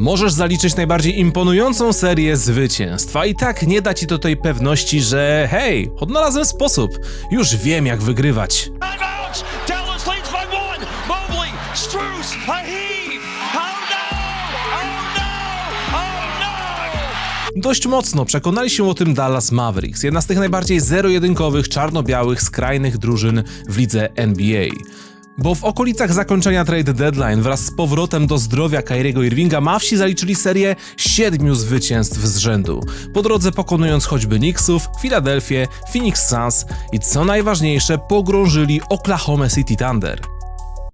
Możesz zaliczyć najbardziej imponującą serię zwycięstw, a i tak nie da ci to tej pewności, że hej, odnalazłem sposób, już wiem jak wygrywać. Oh no! Oh no! Oh no! Dość mocno przekonali się o tym Dallas Mavericks, jedna z tych najbardziej zero-jedynkowych, czarno-białych, skrajnych drużyn w lidze NBA. Bo w okolicach zakończenia trade deadline wraz z powrotem do zdrowia Kyriego Irvinga Mavsi zaliczyli serię siedmiu zwycięstw z rzędu, po drodze pokonując choćby Knicksów, Filadelfię, Phoenix Suns i co najważniejsze pogrążyli Oklahoma City Thunder.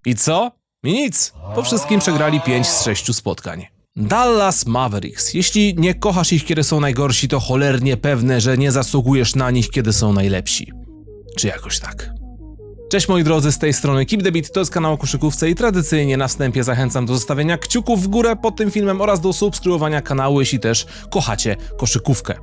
I co? I nic. Po wszystkim przegrali 5 z 6 spotkań. Dallas Mavericks. Jeśli nie kochasz ich, kiedy są najgorsi, to cholernie pewne, że nie zasługujesz na nich, kiedy są najlepsi. Czy jakoś tak. Cześć moi drodzy, z tej strony Keep the Beat, to jest kanał o koszykówce i tradycyjnie na wstępie zachęcam do zostawienia kciuków w górę pod tym filmem oraz do subskrybowania kanału, jeśli też kochacie koszykówkę.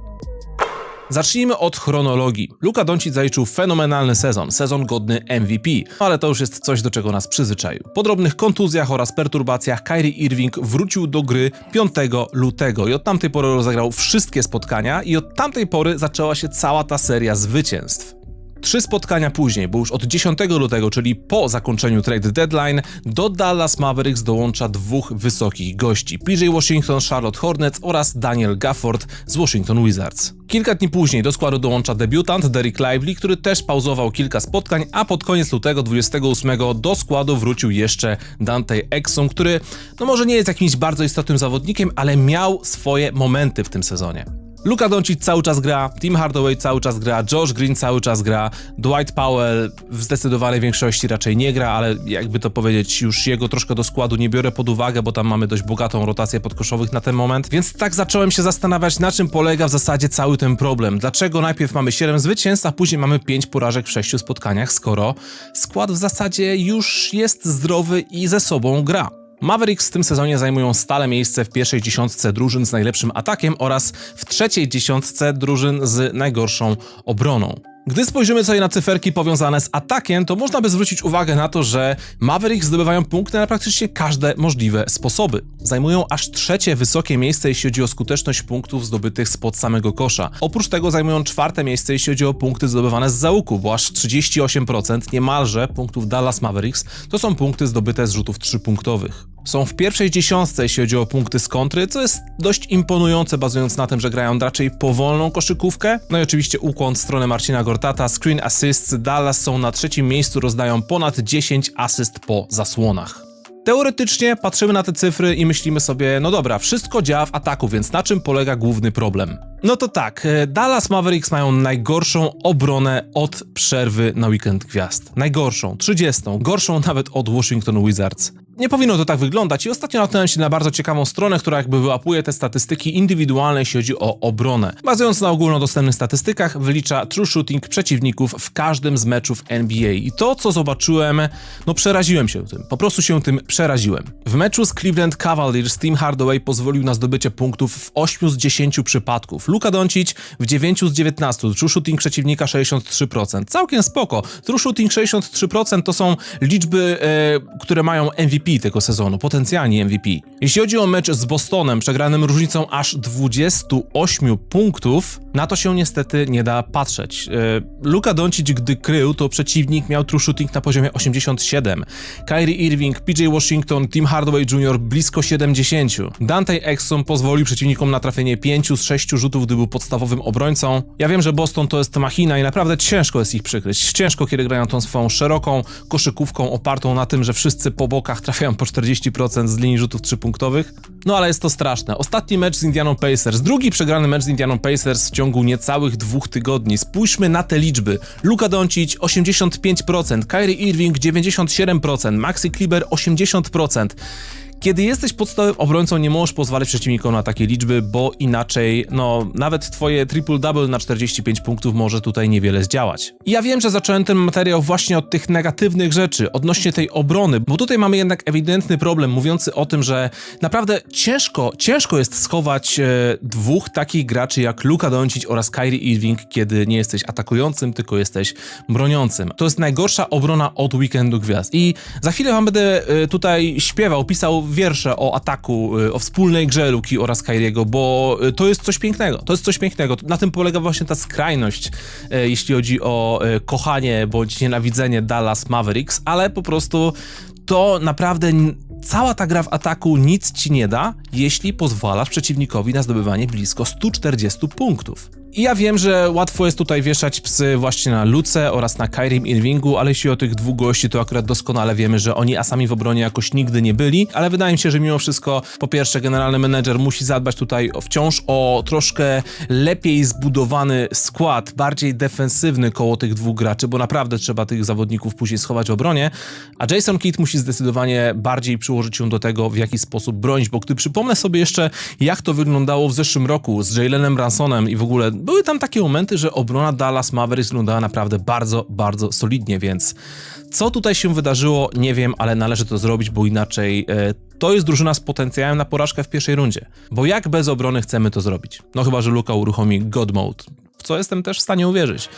Zacznijmy od chronologii. Luka Doncic zaliczył fenomenalny sezon, sezon godny MVP, ale to już jest coś, do czego nas przyzwyczaił. Po drobnych kontuzjach oraz perturbacjach Kyrie Irving wrócił do gry 5 lutego i od tamtej pory rozegrał wszystkie spotkania i od tamtej pory zaczęła się cała ta seria zwycięstw. Trzy spotkania później, bo już od 10 lutego, czyli po zakończeniu trade deadline, do Dallas Mavericks dołącza dwóch wysokich gości: PJ Washington, Charlotte Hornets oraz Daniel Gafford z Washington Wizards. Kilka dni później do składu dołącza debiutant Derek Lively, który też pauzował kilka spotkań, a pod koniec lutego 28 do składu wrócił jeszcze Dante Exum, który no może nie jest jakimś bardzo istotnym zawodnikiem, ale miał swoje momenty w tym sezonie. Luka Doncic cały czas gra, Tim Hardaway cały czas gra, Josh Green cały czas gra, Dwight Powell w zdecydowanej większości raczej nie gra, ale jakby to powiedzieć, już jego troszkę do składu nie biorę pod uwagę, bo tam mamy dość bogatą rotację podkoszowych na ten moment. Więc tak zacząłem się zastanawiać, na czym polega w zasadzie cały ten problem. Dlaczego najpierw mamy 7 zwycięstw, a później mamy 5 porażek w 6 spotkaniach, skoro skład w zasadzie już jest zdrowy i ze sobą gra. Mavericks w tym sezonie zajmują stale miejsce w pierwszej dziesiątce drużyn z najlepszym atakiem oraz w trzeciej dziesiątce drużyn z najgorszą obroną. Gdy spojrzymy sobie na cyferki powiązane z atakiem, to można by zwrócić uwagę na to, że Mavericks zdobywają punkty na praktycznie każde możliwe sposoby. Zajmują aż trzecie wysokie miejsce, jeśli chodzi o skuteczność punktów zdobytych spod samego kosza. Oprócz tego zajmują czwarte miejsce, jeśli chodzi o punkty zdobywane z załuku, bo aż 38% niemalże punktów Dallas Mavericks to są punkty zdobyte z rzutów trzypunktowych. Są w pierwszej dziesiątce, jeśli chodzi o punkty z kontry, co jest dość imponujące, bazując na tym, że grają raczej powolną koszykówkę. No i oczywiście ukłon w stronę Marcina Gortata, screen assists, Dallas są na trzecim miejscu, rozdają ponad 10 asyst po zasłonach. Teoretycznie patrzymy na te cyfry i myślimy sobie, no dobra, wszystko działa w ataku, więc na czym polega główny problem? No to tak, e, Dallas Mavericks mają najgorszą obronę od przerwy na weekend gwiazd. Najgorszą, 30, gorszą nawet od Washington Wizards. Nie powinno to tak wyglądać i ostatnio natknąłem się na bardzo ciekawą stronę, która jakby wyłapuje te statystyki indywidualne, jeśli chodzi o obronę. Bazując na ogólnodostępnych statystykach, wylicza true shooting przeciwników w każdym z meczów NBA. I to, co zobaczyłem, no przeraziłem się tym. Po prostu się tym przeraziłem. W meczu z Cleveland Cavaliers Tim Hardaway pozwolił na zdobycie punktów w 8 z 10 przypadków. Luka Doncic w 9 z 19. True shooting przeciwnika 63%. Całkiem spoko. True shooting 63% to są liczby, e, które mają MVP tego sezonu, potencjalnie MVP. Jeśli chodzi o mecz z Bostonem, przegranym różnicą aż 28 punktów, na to się niestety nie da patrzeć. E, Luka Doncic, gdy krył, to przeciwnik miał true shooting na poziomie 87. Kyrie Irving, PJ Washington, Tim Hardaway Jr. blisko 70. Dante Exum pozwolił przeciwnikom na trafienie 5 z 6 rzutów, gdy był podstawowym obrońcą. Ja wiem, że Boston to jest machina i naprawdę ciężko jest ich przykryć. Ciężko, kiedy grają tą swoją szeroką koszykówką opartą na tym, że wszyscy po bokach trafiają po 40% z linii rzutów trzypunktowych. No ale jest to straszne. Ostatni mecz z Indianą Pacers, drugi przegrany mecz z Indianą Pacers w ciągu niecałych dwóch tygodni. Spójrzmy na te liczby. Luka Doncic 85%, Kyrie Irving 97%, Maxi Kleber 80%. Kiedy jesteś podstawowym obrońcą, nie możesz pozwalać przeciwnikom na takie liczby, bo inaczej, no, nawet twoje triple-double na 45 punktów może tutaj niewiele zdziałać. I ja wiem, że zacząłem ten materiał właśnie od tych negatywnych rzeczy, odnośnie tej obrony, bo tutaj mamy jednak ewidentny problem mówiący o tym, że naprawdę ciężko, ciężko jest schować e, dwóch takich graczy jak Luka Doncic oraz Kyrie Irving, kiedy nie jesteś atakującym, tylko jesteś broniącym. To jest najgorsza obrona od weekendu gwiazd. I za chwilę wam będę e, tutaj śpiewał, pisał wiersze o ataku, y, o wspólnej grze Luki oraz Kairiego, bo y, to jest coś pięknego. To jest coś pięknego. Na tym polega właśnie ta skrajność, y, jeśli chodzi o kochanie bądź nienawidzenie Dallas Mavericks, ale po prostu to naprawdę cała ta gra w ataku nic ci nie da, jeśli pozwalasz przeciwnikowi na zdobywanie blisko 140 punktów. I ja wiem, że łatwo jest tutaj wieszać psy właśnie na Luce oraz na Kairim Irvingu, ale jeśli o tych dwóch gości, to akurat doskonale wiemy, że oni asami w obronie jakoś nigdy nie byli, ale wydaje mi się, że mimo wszystko, po pierwsze, generalny menedżer musi zadbać tutaj wciąż o troszkę lepiej zbudowany skład, bardziej defensywny koło tych dwóch graczy, bo naprawdę trzeba tych zawodników później schować w obronie, a Jason Kidd musi zdecydowanie bardziej przyłożyć się do tego, w jaki sposób bronić, bo gdy przypomnę sobie jeszcze, jak to wyglądało w zeszłym roku z Jalenem Bransonem i w ogóle były tam takie momenty, że obrona Dallas Mavericks wyglądała naprawdę bardzo, bardzo solidnie, więc co tutaj się wydarzyło, nie wiem, ale należy to zrobić, bo inaczej e, to jest drużyna z potencjałem na porażkę w pierwszej rundzie. Bo jak bez obrony chcemy to zrobić? No chyba, że Luka uruchomi God Mode, w co jestem też w stanie uwierzyć.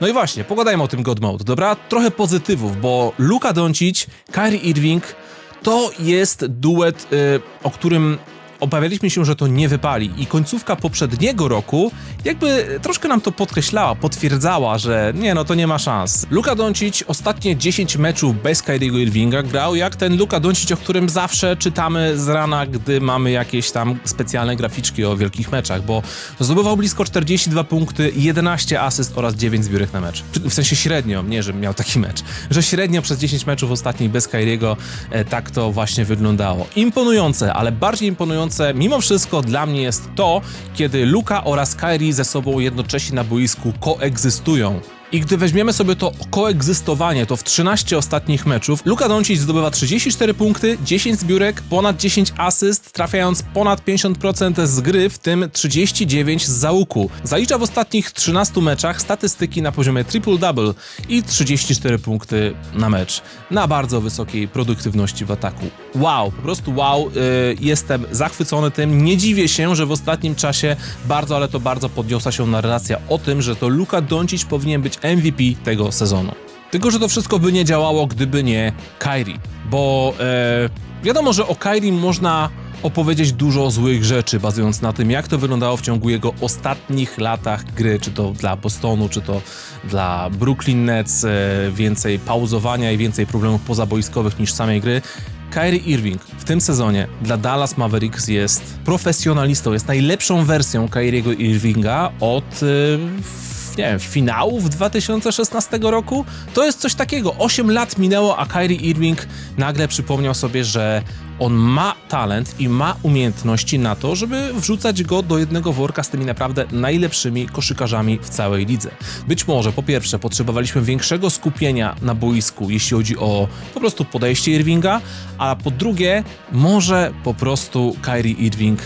No i właśnie, pogadajmy o tym God Mode, dobra? Trochę pozytywów, bo Luka Doncic, Kyrie Irving to jest duet, y, o którym obawialiśmy się, że to nie wypali i końcówka poprzedniego roku jakby troszkę nam to podkreślała, potwierdzała, że nie no, to nie ma szans. Luka Doncic ostatnie 10 meczów bez Kyriego Irvinga grał jak ten Luka Doncic, o którym zawsze czytamy z rana, gdy mamy jakieś tam specjalne graficzki o wielkich meczach, bo zdobywał blisko 42 punkty, 11 asyst oraz 9 zbiórek na mecz. W sensie średnio, nie, że miał taki mecz, że średnio przez 10 meczów ostatnich bez Kyriego e, tak to właśnie wyglądało. Imponujące, ale bardziej imponujące mimo wszystko dla mnie jest to, kiedy Luka oraz Kyrie ze sobą jednocześnie na boisku koegzystują. I gdy weźmiemy sobie to koegzystowanie, to w 13 ostatnich meczów Luka Doncic zdobywa 34 punkty, 10 zbiórek, ponad 10 asyst, trafiając ponad 50% z gry, w tym 39 z załuku. Zalicza w ostatnich 13 meczach statystyki na poziomie triple-double i 34 punkty na mecz. Na bardzo wysokiej produktywności w ataku. Wow, po prostu wow, yy, jestem zachwycony tym. Nie dziwię się, że w ostatnim czasie bardzo, ale to bardzo podniosła się narracja o tym, że to Luka Doncic powinien być MVP tego sezonu. Tylko, że to wszystko by nie działało, gdyby nie Kyrie, bo e, wiadomo, że o Kyrie można opowiedzieć dużo złych rzeczy, bazując na tym, jak to wyglądało w ciągu jego ostatnich latach gry, czy to dla Bostonu, czy to dla Brooklyn Nets, e, więcej pauzowania i więcej problemów pozaboiskowych niż samej gry. Kyrie Irving w tym sezonie dla Dallas Mavericks jest profesjonalistą, jest najlepszą wersją Kyriego Irvinga od y, nie wiem, finałów 2016 roku? To jest coś takiego. 8 lat minęło, a Kyrie Irving nagle przypomniał sobie, że on ma talent i ma umiejętności na to, żeby wrzucać go do jednego worka z tymi naprawdę najlepszymi koszykarzami w całej lidze. Być może po pierwsze potrzebowaliśmy większego skupienia na boisku, jeśli chodzi o po prostu podejście Irvinga, a po drugie może po prostu Kyrie Irving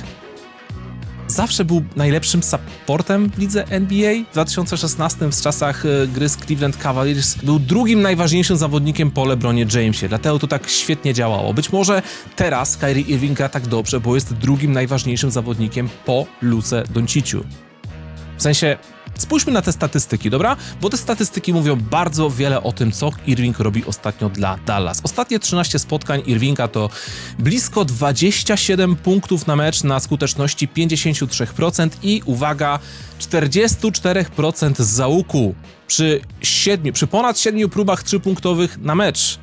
zawsze był najlepszym supportem w lidze NBA. W 2016 w czasach e, gry z Cleveland Cavaliers był drugim najważniejszym zawodnikiem po LeBronie Jamesie, dlatego to tak świetnie działało. Być może teraz Kyrie Irving gra tak dobrze, bo jest drugim najważniejszym zawodnikiem po Luce Donciciu. W sensie, spójrzmy na te statystyki, dobra? Bo te statystyki mówią bardzo wiele o tym, co Irving robi ostatnio dla Dallas. Ostatnie 13 spotkań Irvinga to blisko 27 punktów na mecz na skuteczności 53% i uwaga, 44% z załuku przy, siedmiu, przy ponad 7 próbach 3-punktowych na mecz.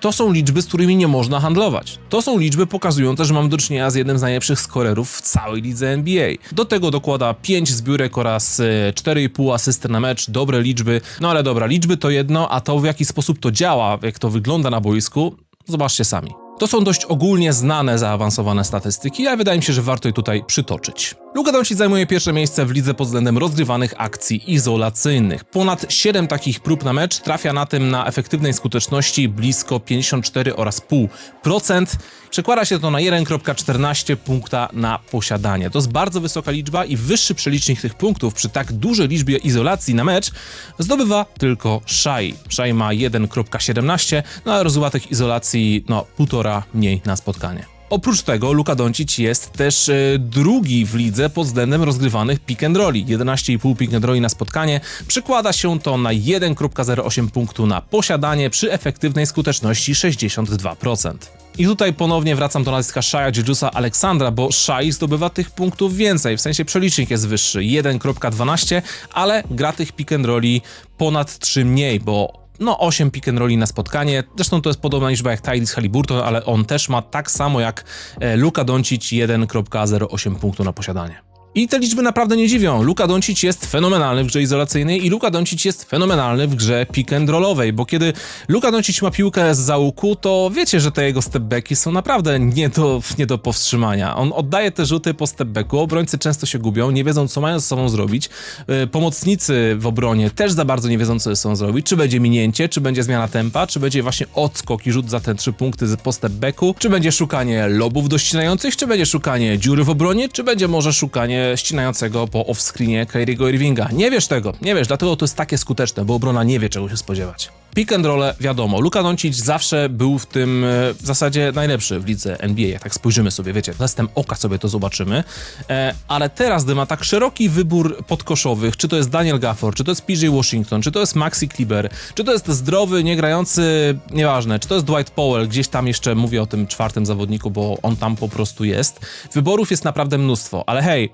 To są liczby, z którymi nie można handlować. To są liczby pokazujące, że mam do czynienia z jednym z najlepszych skorerów w całej lidze NBA. Do tego dokłada 5 zbiórek oraz e, 4,5 asysty na mecz, dobre liczby. No ale dobra, liczby to jedno, a to w jaki sposób to działa, jak to wygląda na boisku, zobaczcie sami. To są dość ogólnie znane, zaawansowane statystyki, ale wydaje mi się, że warto je tutaj przytoczyć. Luka Doncic zajmuje pierwsze miejsce w lidze pod względem rozgrywanych akcji izolacyjnych. Ponad 7 takich prób na mecz trafia na tym na efektywnej skuteczności blisko 54 oraz pół procent. Przekłada się to na 1,14 punkta na posiadanie. To jest bardzo wysoka liczba i wyższy przelicznik tych punktów przy tak dużej liczbie izolacji na mecz zdobywa tylko Shai. Shai ma 1,17, no a rozłatek izolacji no półtora mniej na spotkanie. Oprócz tego Luka Doncic jest też e, drugi w lidze pod względem rozgrywanych pick and rolli. 11,5 pick and rolli na spotkanie. Przykłada się to na 1,08 punktu na posiadanie przy efektywnej skuteczności 62%. I tutaj ponownie wracam do nazwiska Shaya Jujusa Aleksandra, bo Shai zdobywa tych punktów więcej, w sensie przelicznik jest wyższy, 1.12, ale gra tych pick and rolli ponad 3 mniej, bo no 8 pick and rolli na spotkanie. Zresztą to jest podobna liczba jak Tyrese Halliburton, ale on też ma tak samo jak e, Luka Doncic 1.08 punktu na posiadanie. I te liczby naprawdę nie dziwią. Luka Doncic jest fenomenalny w grze izolacyjnej i Luka Doncic jest fenomenalny w grze pick and rollowej, bo kiedy Luka Doncic ma piłkę z załuku, to wiecie, że te jego stepbacki są naprawdę nie do, nie do powstrzymania. On oddaje te rzuty po stepbacku, obrońcy często się gubią, nie wiedzą co mają ze sobą zrobić. Yy, Pomocnicy w obronie też za bardzo nie wiedzą co ze sobą zrobić. Czy będzie minięcie, czy będzie zmiana tempa, czy będzie właśnie odskok i rzut za te trzy punkty z- po stepbacku, czy będzie szukanie lobów dościnających, czy będzie szukanie dziury w obronie, czy będzie może szukanie ścinającego po offscreenie Kyriego Irvinga. Nie wiesz tego, nie wiesz, dlatego to jest takie skuteczne, bo obrona nie wie czego się spodziewać. Pick and roll, wiadomo, Luka Doncic zawsze był w tym e, w zasadzie najlepszy w lidze NBA, jak tak spojrzymy sobie, wiecie, testem oka sobie to zobaczymy, e, ale teraz, gdy ma tak szeroki wybór podkoszowych, czy to jest Daniel Gafford, czy to jest PJ Washington, czy to jest Maxi Kleber, czy to jest zdrowy, niegrający, nieważne, czy to jest Dwight Powell, gdzieś tam jeszcze mówię o tym czwartym zawodniku, bo on tam po prostu jest. Wyborów jest naprawdę mnóstwo, ale hej,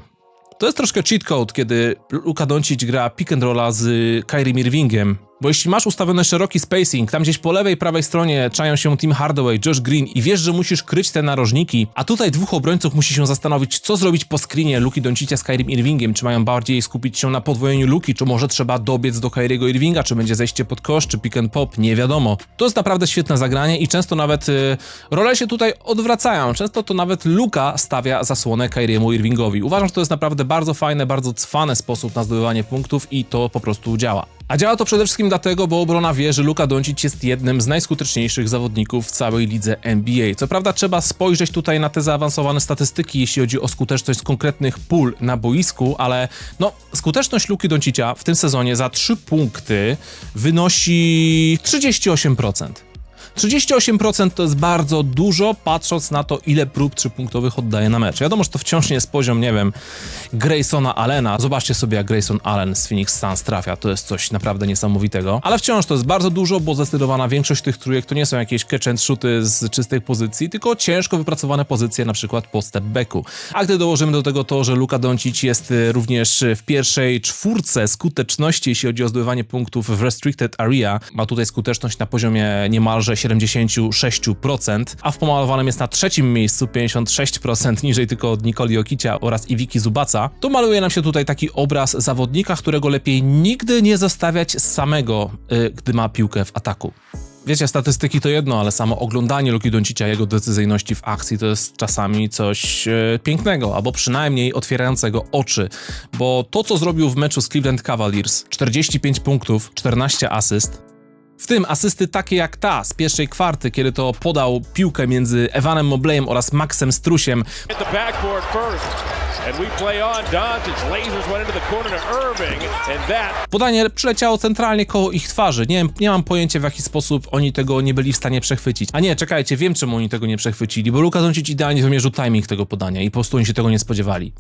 to jest troszkę cheat code, kiedy Luka Doncic gra pick and rolla z Kyrie Irvingiem. Bo jeśli masz ustawiony szeroki spacing, tam gdzieś po lewej prawej stronie czają się Tim Hardaway, Josh Green i wiesz, że musisz kryć te narożniki, a tutaj dwóch obrońców musi się zastanowić, co zrobić po screenie Luki Doncicia z Kyrie Irvingiem, czy mają bardziej skupić się na podwojeniu Luki, czy może trzeba dobiec do Kyriego Irvinga, czy będzie zejście pod kosz, czy pick and pop, nie wiadomo. To jest naprawdę świetne zagranie i często nawet y, role się tutaj odwracają. Często to nawet Luka stawia zasłonę Kyriemu Irvingowi. Uważam, że to jest naprawdę bardzo fajne, bardzo cwane sposób na zdobywanie punktów i to po prostu działa. A działa to przede wszystkim dlatego, bo obrona wie, że Luka Doncic jest jednym z najskuteczniejszych zawodników w całej lidze NBA. Co prawda trzeba spojrzeć tutaj na te zaawansowane statystyki, jeśli chodzi o skuteczność z konkretnych pól na boisku, ale no, skuteczność Luki Doncicia w tym sezonie za 3 punkty wynosi 38%. 38% to jest bardzo dużo, patrząc na to, ile prób trzypunktowych oddaje na mecz. Wiadomo, że to wciąż nie jest poziom, nie wiem, Graysona Allena. Zobaczcie sobie, jak Grayson Allen z Phoenix Suns trafia. To jest coś naprawdę niesamowitego. Ale wciąż to jest bardzo dużo, bo zdecydowana większość tych trójek to nie są jakieś catch and shooty z czystej pozycji, tylko ciężko wypracowane pozycje, na przykład po step backu. A gdy dołożymy do tego to, że Luka Doncic jest y, również w pierwszej czwórce skuteczności, jeśli chodzi o zdobywanie punktów w restricted area, ma tutaj skuteczność na poziomie niemalże 76%, a w pomalowanym jest na trzecim miejscu 56%, niżej tylko od Nikoli Okicia oraz Iwiki Zubaca, to maluje nam się tutaj taki obraz zawodnika, którego lepiej nigdy nie zostawiać samego, y, gdy ma piłkę w ataku. Wiecie, statystyki to jedno, ale samo oglądanie Luki Doncicia, jego decyzyjności w akcji to jest czasami coś e, pięknego, albo przynajmniej otwierającego oczy, bo to, co zrobił w meczu z Cleveland Cavaliers, 45 punktów, 14 asyst, w tym asysty takie jak ta z pierwszej kwarty, kiedy to podał piłkę między Evanem Mobleyem oraz Maxem Strusiem, Podanie przyleciało centralnie koło ich twarzy. Nie, nie mam pojęcia w jaki sposób oni tego nie byli w stanie przechwycić. A nie, czekajcie, wiem czemu oni tego nie przechwycili, bo Luka Doncic idealnie wymierzył timing tego podania i po prostu oni się tego nie spodziewali.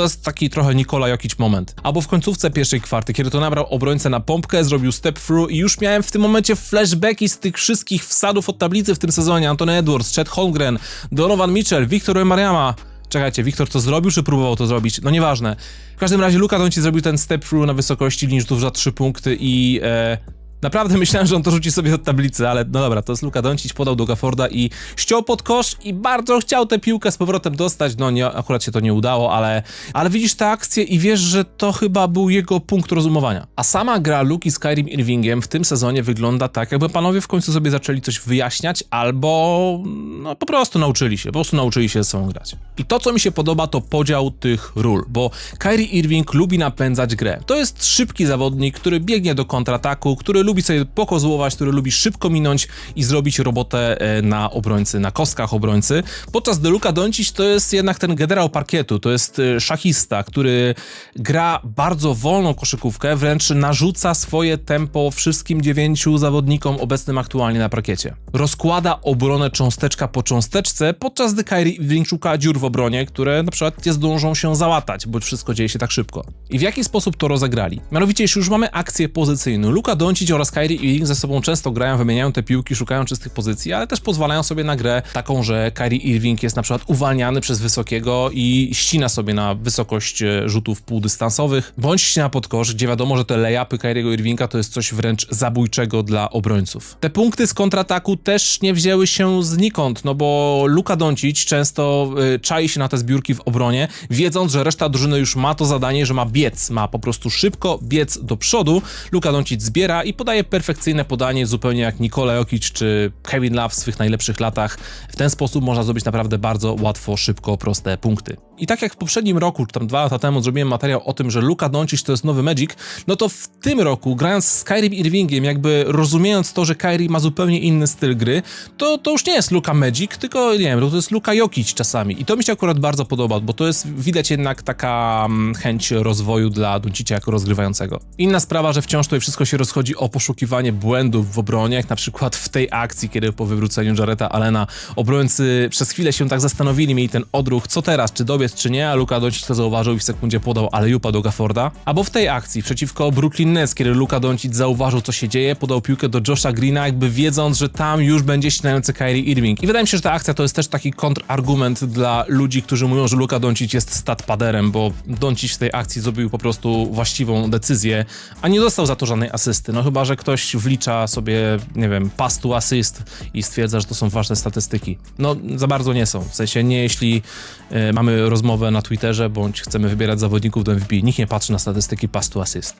To jest taki trochę Nikola Jokic moment. Albo w końcówce pierwszej kwarty, kiedy to nabrał obrońcę na pompkę, zrobił step through i już miałem w tym momencie flashbacki z tych wszystkich wsadów od tablicy w tym sezonie. Antony Edwards, Chet Holmgren, Donovan Mitchell, Victor Wembanyama. Czekajcie, Wiktor to zrobił, czy próbował to zrobić? No nieważne. W każdym razie Luka Doncic zrobił ten step through na wysokości linii rzutów za 3 punkty i e, naprawdę myślałem, że on to rzuci sobie od tablicy, ale no dobra, to jest Luka Doncic, podał do Gafforda i ściął pod kosz i bardzo chciał tę piłkę z powrotem dostać. No nie, akurat się to nie udało, ale, ale widzisz tę akcję i wiesz, że to chyba był jego punkt rozumowania. A sama gra Luki z Kyrim Irvingiem w tym sezonie wygląda tak, jakby panowie w końcu sobie zaczęli coś wyjaśniać albo no po prostu nauczyli się, po prostu nauczyli się ze sobą grać. I to, co mi się podoba, to podział tych ról, bo Kyrie Irving lubi napędzać grę. To jest szybki zawodnik, który biegnie do kontrataku, który lubi sobie pokozłować, który lubi szybko minąć i zrobić robotę e, na obrońcy, na kostkach obrońcy. Podczas gdy Luka Doncic to jest jednak ten generał parkietu, to jest e, szachista, który gra bardzo wolną koszykówkę, wręcz narzuca swoje tempo wszystkim dziewięciu zawodnikom obecnym aktualnie na parkiecie. Rozkłada obronę cząsteczka po cząsteczce, podczas gdy Kyrie szuka dziur w obronie, które na przykład nie zdążą się załatać, bo wszystko dzieje się tak szybko. I w jaki sposób to rozegrali? Mianowicie, jeśli już mamy akcję pozycyjną, Luka Doncic oraz Kyrie Irving ze sobą często grają, wymieniają te piłki, szukają czystych pozycji, ale też pozwalają sobie na grę taką, że Kyrie Irving jest na przykład uwalniany przez wysokiego i ścina sobie na wysokość e, rzutów półdystansowych, bądź ścina pod kosz, gdzie wiadomo, że te layupy Kyriego Irvinga to jest coś wręcz zabójczego dla obrońców. Te punkty z kontrataku też nie wzięły się znikąd, no bo Luka Doncic często y, czai się na te zbiórki w obronie, wiedząc, że reszta drużyny już ma to zadanie, że ma biec, ma po prostu szybko biec do przodu. Luka Doncic zbiera i podaje perfekcyjne podanie, zupełnie jak Nikola Jokic czy Kevin Love w swych najlepszych latach. W ten sposób można zrobić naprawdę bardzo łatwo, szybko, proste punkty. I tak jak w poprzednim roku, czy tam dwa lata temu zrobiłem materiał o tym, że Luka Doncic to jest nowy Magic, no to w tym roku, grając z Kyrie Irvingiem, jakby rozumiejąc to, że Kyrie ma zupełnie inny styl gry, to, to już nie jest Luka Magic, tylko nie wiem, to jest Luka Jokic czasami. I to mi się akurat bardzo podoba, bo to jest widać jednak taka mm, chęć rozwoju dla Doncicia jako rozgrywającego. Inna sprawa, że wciąż tutaj wszystko się rozchodzi o poszukiwanie błędów w obronie, jak na przykład w tej akcji, kiedy po wywróceniu Jareta Allena obrońcy przez chwilę się tak zastanowili, mieli ten odruch, co teraz, czy dobiec, czy nie, a Luka Doncic to zauważył i w sekundzie podał alejupa do Gafforda. Albo w tej akcji przeciwko Brooklyn Nets, kiedy Luka Doncic zauważył, co się dzieje, podał piłkę do Josha Greena, jakby wiedząc, że tam już będzie ścinający Kyrie Irving. I wydaje mi się, że ta akcja to jest też taki kontrargument dla ludzi, którzy mówią, że Luka Doncic jest statpaderem, bo Doncic w tej akcji zrobił po prostu właściwą decyzję, a nie dostał za to żadnej asysty. No chyba, że ktoś wlicza sobie, nie wiem, pass to assist i stwierdza, że to są ważne statystyki. No za bardzo nie są. W sensie nie jeśli e, mamy rozmowę na Twitterze, bądź chcemy wybierać zawodników do MVP. Nikt nie patrzy na statystyki pass to assist.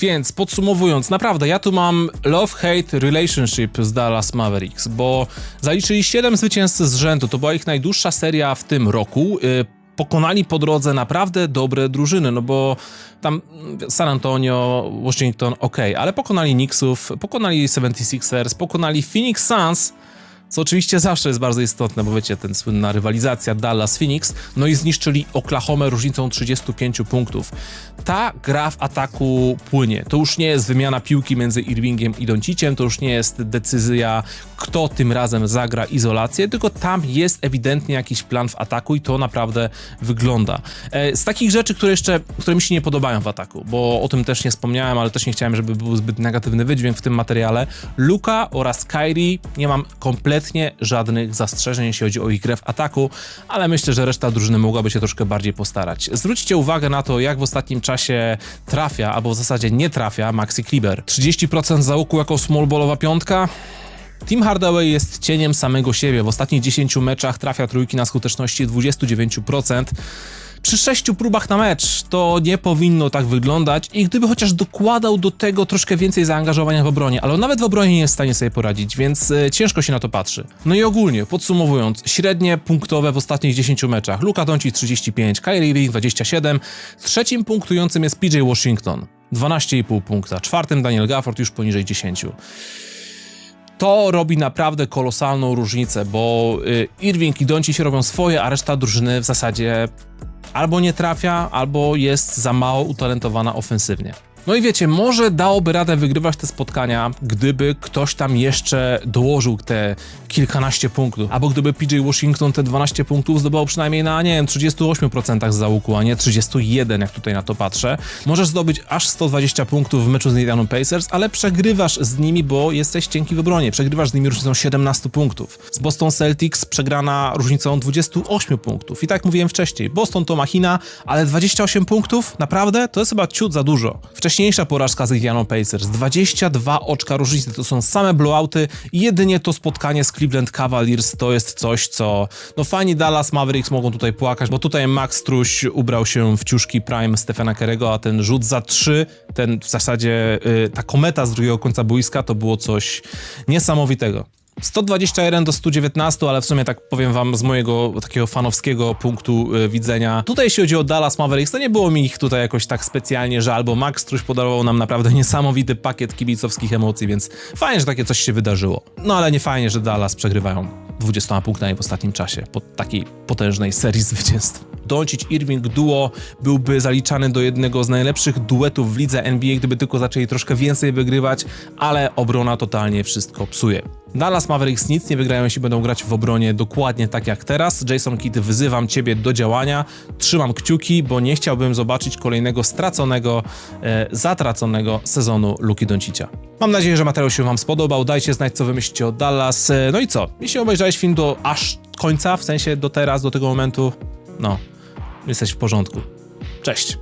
Więc podsumowując, naprawdę, ja tu mam love-hate relationship z Dallas Mavericks, bo zaliczyli 7 zwycięstw z rzędu, to była ich najdłuższa seria w tym roku. Yy, Pokonali po drodze naprawdę dobre drużyny, no bo tam San Antonio, Washington, ok, ale pokonali Knicksów, pokonali 76ers, pokonali Phoenix Suns, co oczywiście zawsze jest bardzo istotne, bo wiecie, ten słynna rywalizacja Dallas-Phoenix, no i zniszczyli Oklahoma różnicą 35 punktów. Ta gra w ataku płynie. To już nie jest wymiana piłki między Irvingiem i Donciciem, to już nie jest decyzja, kto tym razem zagra izolację, tylko tam jest ewidentnie jakiś plan w ataku i to naprawdę wygląda. E, Z takich rzeczy, które jeszcze, które mi się nie podobają w ataku, bo o tym też nie wspomniałem, ale też nie chciałem, żeby był zbyt negatywny wydźwięk w tym materiale. Luka oraz Kyrie nie mam kompletnie żadnych zastrzeżeń, jeśli chodzi o ich grę w ataku, ale myślę, że reszta drużyny mogłaby się troszkę bardziej postarać. Zwróćcie uwagę na to, jak w ostatnim czasie trafia, albo w zasadzie nie trafia Maxi Kleber. 30% załuku jako smallballowa piątka, Tim Hardaway jest cieniem samego siebie. W ostatnich 10 meczach trafia trójki na skuteczności 29%. Przy sześciu próbach na mecz to nie powinno tak wyglądać i gdyby chociaż dokładał do tego troszkę więcej zaangażowania w obronie, ale on nawet w obronie nie jest w stanie sobie poradzić, więc e, ciężko się na to patrzy. No i ogólnie, podsumowując, średnie punktowe w ostatnich 10 meczach. Luka Doncic 35, Kyrie Irving 27, trzecim punktującym jest PJ Washington 12,5 punkta, czwartym Daniel Gafford już poniżej 10 to robi naprawdę kolosalną różnicę, bo y, Irving i Doncic robią swoje, a reszta drużyny w zasadzie albo nie trafia, albo jest za mało utalentowana ofensywnie. No i wiecie, może dałoby radę wygrywać te spotkania, gdyby ktoś tam jeszcze dołożył te kilkanaście punktów, albo gdyby PJ Washington te 12 punktów zdobywał przynajmniej na, nie wiem, 38% z załuku, a nie 31, jak tutaj na to patrzę. Możesz zdobyć aż 120 punktów w meczu z Indiana Pacers, ale przegrywasz z nimi, bo jesteś cienki w obronie. Przegrywasz z nimi różnicą 17 punktów. Z Boston Celtics przegrana różnicą 28 punktów. I tak jak mówiłem wcześniej, Boston to machina, ale 28 punktów? Naprawdę? To jest chyba ciut za dużo. Wcześniejsza porażka z Indiana Pacers, 22 oczka różnicy, to są same blowouty jedynie to spotkanie z Cleveland Cavaliers to jest coś, co no fani Dallas Mavericks mogą tutaj płakać, bo tutaj Max Struś ubrał się w ciuszki Prime Stefana Kerego, a ten rzut za 3, ten w zasadzie y, ta kometa z drugiego końca boiska to było coś niesamowitego. 121 do 119, ale w sumie tak powiem wam z mojego takiego fanowskiego punktu y, widzenia. Tutaj jeśli chodzi o Dallas Mavericks, to nie było mi ich tutaj jakoś tak specjalnie żal, bo Max Struś podarował nam naprawdę niesamowity pakiet kibicowskich emocji, więc fajnie, że takie coś się wydarzyło. No ale nie fajnie, że Dallas przegrywają 20 punktami w ostatnim czasie po takiej potężnej serii zwycięstw. Doncic-Irving duo byłby zaliczany do jednego z najlepszych duetów w lidze NBA, gdyby tylko zaczęli troszkę więcej wygrywać, ale obrona totalnie wszystko psuje. Dallas Mavericks nic nie wygrają, jeśli będą grać w obronie dokładnie tak jak teraz. Jason Kidd, wyzywam ciebie do działania. Trzymam kciuki, bo nie chciałbym zobaczyć kolejnego straconego, e, zatraconego sezonu Luki Doncicia. Mam nadzieję, że materiał się wam spodobał. Dajcie znać, co wy myślicie o Dallas. E, no i co? Jeśli obejrzałeś film do aż końca, w sensie do teraz, do tego momentu, no, jesteś w porządku. Cześć!